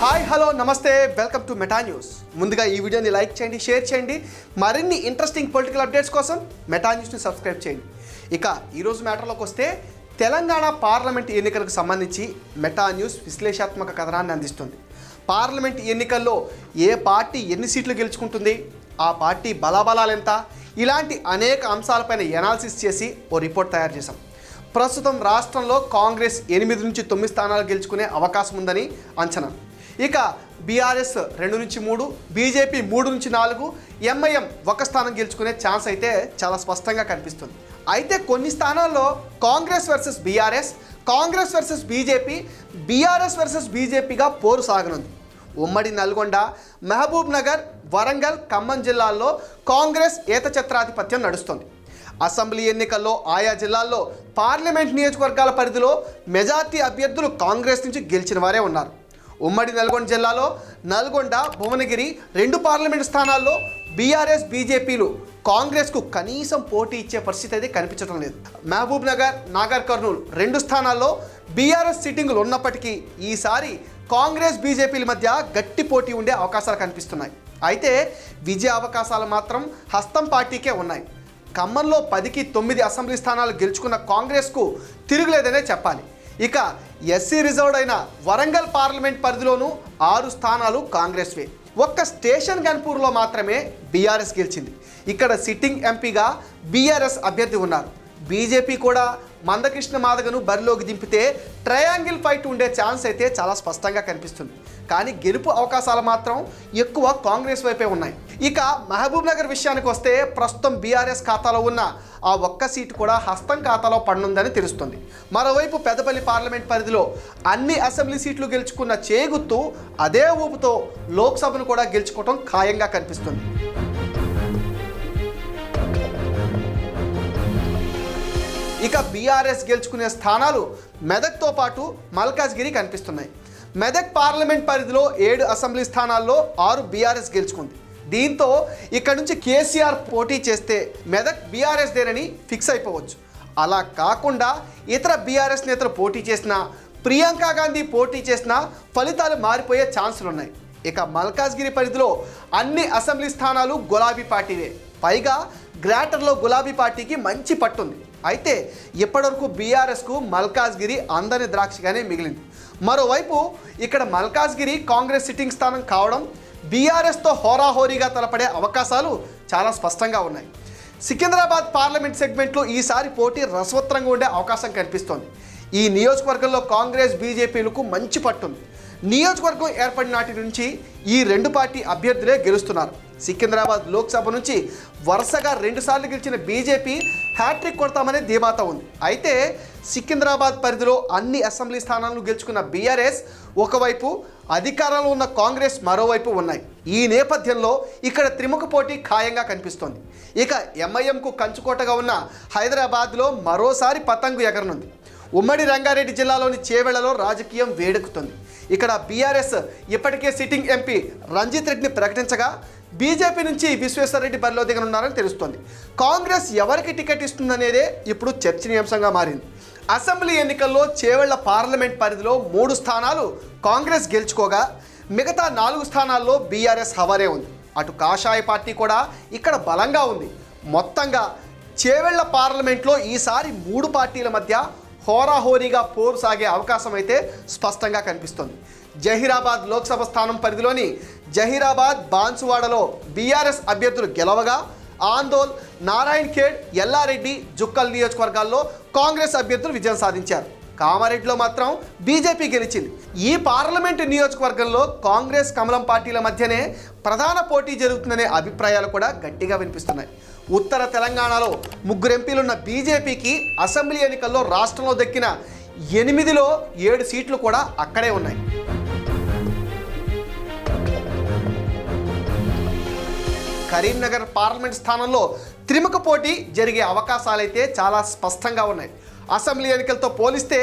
Hi hello namaste welcome to Meta news. ముందుగా ఈ వీడియోని లైక్ చేయండి షేర్ చేయండి. మరిన్ని ఇంట్రెస్టింగ్ పొలిటికల్ అప్డేట్స్ కోసం మెటా న్యూస్ని సబ్స్క్రైబ్ చేయండి. ఇక ఈరోజు మ్యాటర్లోకి వస్తే తెలంగాణ పార్లమెంట్ ఎన్నికలకు సంబంధించి మెటా న్యూస్ విశ్లేషాత్మక కథనాన్ని అందిస్తుంది. పార్లమెంట్ ఎన్నికల్లో ఏ పార్టీ ఎన్ని సీట్లు గెలుచుకుంటుంది ఆ పార్టీ బలాబలాలు ఎంత? ఇలాంటి అనేక అంశాలపైన ఎనాలిసిస్ చేసి ఓ రిపోర్ట్ తయారు చేశాం. ప్రస్తుతం రాష్ట్రంలో కాంగ్రెస్ ఎనిమిది నుంచి తొమ్మిది స్థానాలు గెలుచుకునే అవకాశం ఉందని అంచనా. ఇక బీఆర్ఎస్ రెండు నుంచి మూడు బీజేపీ మూడు నుంచి నాలుగు ఎంఐఎం ఒక స్థానం గెలుచుకునే ఛాన్స్ అయితే చాలా స్పష్టంగా కనిపిస్తుంది. అయితే కొన్ని స్థానాల్లో Congress versus BRS Congress versus BJP BRS versus బీజేపీగా పోరు సాగనుంది. ఉమ్మడి నల్గొండ మహబూబ్ నగర్ వరంగల్ ఖమ్మం జిల్లాల్లో కాంగ్రెస్ ఏతఛత్రాధిపత్యం నడుస్తుంది. అసెంబ్లీ ఎన్నికల్లో ఆయా జిల్లాల్లో పార్లమెంట్ నియోజకవర్గాల పరిధిలో మెజార్టీ అభ్యర్థులు కాంగ్రెస్ నుంచి గెలిచిన వారే ఉన్నారు. ఉమ్మడి నల్గొండ జిల్లాలో నల్గొండ భువనగిరి రెండు పార్లమెంట్ స్థానాల్లో బీఆర్ఎస్ బీజేపీలు కాంగ్రెస్కు కనీసం పోటీ ఇచ్చే పరిస్థితి అయితే కనిపించడం లేదు. మహబూబ్ నగర్ నాగర్ కర్నూలు రెండు స్థానాల్లో బీఆర్ఎస్ సిట్టింగులు ఉన్నప్పటికీ ఈసారి కాంగ్రెస్ బీజేపీల మధ్య గట్టి పోటీ ఉండే అవకాశాలు కనిపిస్తున్నాయి. అయితే విజయ అవకాశాలు మాత్రం హస్తం పార్టీకే ఉన్నాయి. ఖమ్మంలో పదికి తొమ్మిది అసెంబ్లీ స్థానాలు గెలుచుకున్న కాంగ్రెస్కు తిరుగులేదనే చెప్పాలి. ఇక ఎస్సీ రిజర్వ్డ్ అయిన వరంగల్ పార్లమెంట్ పరిధిలోనూ ఆరు స్థానాలు కాంగ్రెస్వే. ఒక్క స్టేషన్ గన్పూర్లో మాత్రమే బీఆర్ఎస్ గెలిచింది. ఇక్కడ సిట్టింగ్ ఎంపీగా బీఆర్ఎస్ అభ్యర్థి ఉన్నారు. బీజేపీ కూడా మందకృష్ణ మాదగను బరిలోకి దింపితే ట్రయాంగిల్ ఫైట్ ఉండే ఛాన్స్ అయితే చాలా స్పష్టంగా కనిపిస్తుంది. కానీ గెలుపు అవకాశాలు మాత్రం ఎక్కువ కాంగ్రెస్ వైపే ఉన్నాయి. ఇక మహబూబ్ నగర్ విషయానికి వస్తే ప్రస్తుతం బీఆర్ఎస్ ఖాతాలో ఉన్న ఆ ఒక్క సీటు కూడా హస్తం ఖాతాలో పడనుందని తెలుస్తుంది. మరోవైపు పెద్దపల్లి పార్లమెంట్ పరిధిలో అన్ని అసెంబ్లీ సీట్లు గెలుచుకున్న చేగుత్తు అదే ఊపుతో లోక్సభను కూడా గెలుచుకోవటం ఖాయంగా కనిపిస్తుంది. ఇక బీఆర్ఎస్ గెలుచుకునే స్థానాలు మెదక్తో పాటు మల్కాజ్గిరి కనిపిస్తున్నాయి. మెదక్ పార్లమెంట్ పరిధిలో ఏడు అసెంబ్లీ స్థానాల్లో ఆరు బీఆర్ఎస్ గెలుచుకుంది. దీంతో ఇక్కడ నుంచి కేసీఆర్ పోటీ చేస్తే మెదక్ బీఆర్ఎస్ దేనని ఫిక్స్ అయిపోవచ్చు. అలా కాకుండా ఇతర బీఆర్ఎస్ నేతలు పోటీ చేసినా ప్రియాంక గాంధీ పోటీ చేసినా ఫలితాలు మారిపోయే ఛాన్సులు ఉన్నాయి ఇక మల్కాజ్గిరి పరిధిలో అన్ని అసెంబ్లీ స్థానాలు గులాబీ పార్టీవే. పైగా గ్రాటర్లో గులాబీ పార్టీకి మంచి పట్టుంది. అయితే ఇప్పటివరకు బీఆర్ఎస్కు మల్కాజ్గిరి అందని ద్రాక్షగానే మిగిలింది. మరోవైపు ఇక్కడ మల్కాజ్గిరి కాంగ్రెస్ సిట్టింగ్ స్థానం కావడం బీఆర్ఎస్తో హోరాహోరీగా తలపడే అవకాశాలు చాలా స్పష్టంగా ఉన్నాయి. సికింద్రాబాద్ పార్లమెంట్ సెగ్మెంట్లో ఈసారి పోటీ రసవత్రంగా ఉండే అవకాశం కనిపిస్తోంది. ఈ నియోజకవర్గంలో కాంగ్రెస్ బీజేపీలకు మంచి పట్టుంది. నియోజకవర్గం ఏర్పడిన నాటి నుంచి ఈ రెండు పార్టీ అభ్యర్థులే గెలుస్తున్నారు. సికింద్రాబాద్ లోక్సభ నుంచి వరుసగా రెండుసార్లు గెలిచిన బీజేపీ హ్యాట్రిక్ కొడతామనే ధీమాత ఉంది. అయితే సికింద్రాబాద్ పరిధిలో అన్ని అసెంబ్లీ స్థానాలను గెలుచుకున్న బీఆర్ఎస్ ఒకవైపు అధికారంలో ఉన్న కాంగ్రెస్ మరోవైపు ఉన్నాయి. ఈ నేపథ్యంలో ఇక్కడ త్రిముఖ పోటీ ఖాయంగా కనిపిస్తోంది. ఇక ఎంఐఎంకు కంచుకోటగా ఉన్న హైదరాబాద్లో మరోసారి పతంగు ఎగరనుంది. ఉమ్మడి రంగారెడ్డి జిల్లాలోని చేవెళ్ళలో రాజకీయం వేడెక్కుతుంది. ఇక్కడ బీఆర్ఎస్ ఇప్పటికే సిట్టింగ్ ఎంపీ రంజిత్ రెడ్డిని ప్రకటించగా బీజేపీ నుంచి విశ్వేశ్వరరెడ్డి బరిలో దిగనున్నారని తెలుస్తోంది. కాంగ్రెస్ ఎవరికి టికెట్ ఇస్తుందనేదే ఇప్పుడు చర్చనీయాంశంగా మారింది. అసెంబ్లీ ఎన్నికల్లో చేవెళ్ళ పార్లమెంట్ పరిధిలో మూడు స్థానాలు కాంగ్రెస్ గెలుచుకోగా మిగతా నాలుగు స్థానాల్లో బీఆర్ఎస్ హవరే ఉంది. అటు కాషాయ పార్టీ కూడా ఇక్కడ బలంగా ఉంది. మొత్తంగా చేవెళ్ళ పార్లమెంట్లో ఈసారి మూడు పార్టీల మధ్య హోరాహోరీగా పోరు సాగే అవకాశం అయితే స్పష్టంగా కనిపిస్తోంది. జహీరాబాద్ లోక్సభ స్థానం పరిధిలోని జహీరాబాద్ బాన్సువాడలో బీఆర్ఎస్ అభ్యర్థులు గెలవగా ఆందోల్ నారాయణ్ ఖేడ్ ఎల్లారెడ్డి జుక్కల్ నియోజకవర్గాల్లో కాంగ్రెస్ అభ్యర్థులు విజయం సాధించారు. కామారెడ్డిలో మాత్రం బీజేపీ గెలిచింది. ఈ పార్లమెంటు నియోజకవర్గంలో కాంగ్రెస్ కమలం పార్టీల మధ్యనే ప్రధాన పోటీ జరుగుతుందనే అభిప్రాయాలు కూడా గట్టిగా వినిపిస్తున్నాయి. ఉత్తర తెలంగాణలో ముగ్గురు ఎంపీలున్న బీజేపీకి అసెంబ్లీ ఎన్నికల్లో రాష్ట్రంలో దక్కిన ఎనిమిదిలో ఏడు సీట్లు కూడా అక్కడే ఉన్నాయి. కరీంనగర్ పార్లమెంట్ స్థానంలో త్రిముఖ పోటీ జరిగే అవకాశాలైతే చాలా స్పష్టంగా ఉన్నాయి. అసెంబ్లీ ఎన్నికలతో పోలిస్తే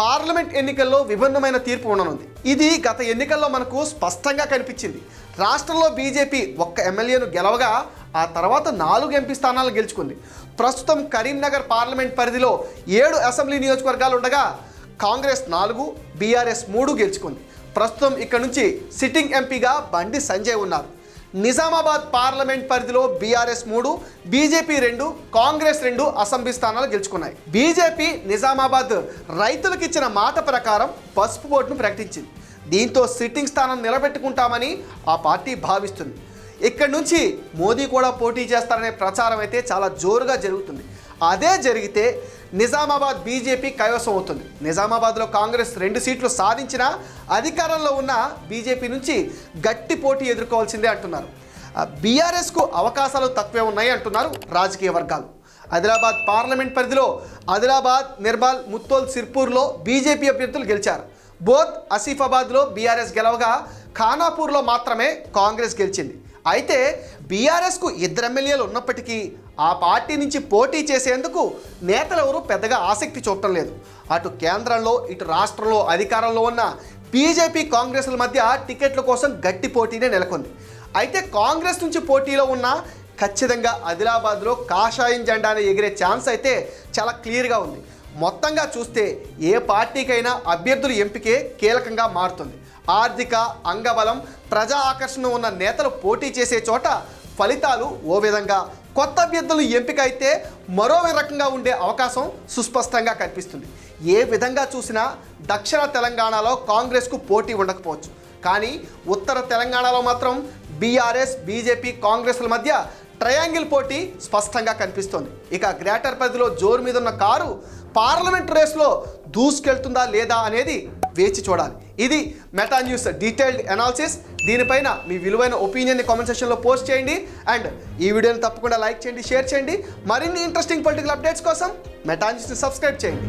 పార్లమెంట్ ఎన్నికల్లో విభిన్నమైన తీర్పు ఉండనుంది. ఇది గత ఎన్నికల్లో మనకు స్పష్టంగా కనిపించింది. రాష్ట్రంలో బీజేపీ ఒక్క ఎమ్మెల్యేను గెలవగా ఆ తర్వాత నాలుగు ఎంపీ స్థానాలు గెలుచుకుంది. ప్రస్తుతం కరీంనగర్ పార్లమెంట్ పరిధిలో ఏడు అసెంబ్లీ నియోజకవర్గాలు ఉండగా కాంగ్రెస్ నాలుగు బీఆర్ఎస్ మూడు గెలుచుకుంది. ప్రస్తుతం ఇక్కడ నుంచి సిట్టింగ్ ఎంపీగా బండి సంజయ్ ఉన్నారు. నిజామాబాద్ పార్లమెంట్ పరిధిలో బీఆర్ఎస్ మూడు బీజేపీ రెండు కాంగ్రెస్ రెండు అసెంబ్లీ స్థానాలు గెలుచుకున్నాయి. బీజేపీ నిజామాబాద్ రైతులకు ఇచ్చిన మాట ప్రకారం పసుపు బోర్డును ప్రకటించింది. దీంతో సిట్టింగ్ స్థానం నిలబెట్టుకుంటామని ఆ పార్టీ భావిస్తుంది. ఇక్కడి నుంచి మోదీ కూడా పోటీ చేస్తారనే ప్రచారం అయితే చాలా జోరుగా జరుగుతుంది. అదే జరిగితే నిజామాబాద్ బీజేపీ కైవసం అవుతుంది. నిజామాబాద్లో కాంగ్రెస్ రెండు సీట్లు సాధించినా అధికారంలో ఉన్న బీజేపీ నుంచి గట్టి పోటీ ఎదుర్కోవాల్సిందే అంటున్నారు. బీఆర్ఎస్కు అవకాశాలు తక్కువే ఉన్నాయి అంటున్నారు రాజకీయ వర్గాలు. ఆదిలాబాద్ పార్లమెంట్ పరిధిలో ఆదిలాబాద్ నిర్మల్ ముత్తోల్ సిర్పూర్లో బీజేపీ అభ్యర్థులు గెలిచారు. బోత్ ఆసిఫాబాద్లో బీఆర్ఎస్ గెలవగా ఖానాపూర్లో మాత్రమే కాంగ్రెస్ గెలిచింది. అయితే బీఆర్ఎస్కు ఇద్దరు ఎమ్మెల్యేలు ఉన్నప్పటికీ ఆ పార్టీ నుంచి పోటీ చేసేందుకు నేతలు ఎవరు పెద్దగా ఆసక్తి చూపటం లేదు. అటు కేంద్రంలో ఇటు రాష్ట్రంలో అధికారంలో ఉన్న బీజేపీ కాంగ్రెస్ల మధ్య టికెట్ల కోసం గట్టి పోటీనే నెలకొంది. అయితే కాంగ్రెస్ నుంచి పోటీలో ఉన్న ఖచ్చితంగా ఆదిలాబాద్లో కాషాయం జెండాను ఎగిరే ఛాన్స్ అయితే చాలా క్లియర్గా ఉంది. మొత్తంగా చూస్తే ఏ పార్టీకైనా అభ్యర్థుల ఎంపికే కీలకంగా మారుతుంది. ఆర్థిక అంగబలం ప్రజా ఆకర్షణ ఉన్న నేతలు పోటీ చేసే చోట ఫలితాలు ఓ విధంగా కొత్త అభ్యర్థులు ఎంపిక అయితే మరో రకంగా ఉండే అవకాశం సుస్పష్టంగా కనిపిస్తుంది. ఏ విధంగా చూసినా దక్షిణ తెలంగాణలో కాంగ్రెస్కు పోటీ ఉండకపోవచ్చు. కానీ ఉత్తర తెలంగాణలో మాత్రం బీఆర్ఎస్ బీజేపీ కాంగ్రెస్ల మధ్య ట్రయాంగిల్ పోటీ స్పష్టంగా కనిపిస్తోంది. ఇక గ్రేటర్ పరిధిలో జోరు మీద ఉన్న కారు పార్లమెంట్ రేస్లో దూసుకెళ్తుందా లేదా అనేది వేచి చూడాలి. ఇది మెటా న్యూస్ డీటెయిల్డ్ అనాలిసిస్ దీనిపైన మీ విలువైన ఒపీనియన్ని కామెంట్ సెక్షన్లో పోస్ట్ చేయండి. అండ్ ఈ వీడియోని తప్పకుండా లైక్ చేయండి షేర్ చేయండి. మరిన్ని ఇంట్రెస్టింగ్ పొలిటికల్ అప్డేట్స్ కోసం మెటా న్యూస్ని సబ్స్క్రైబ్ చేయండి.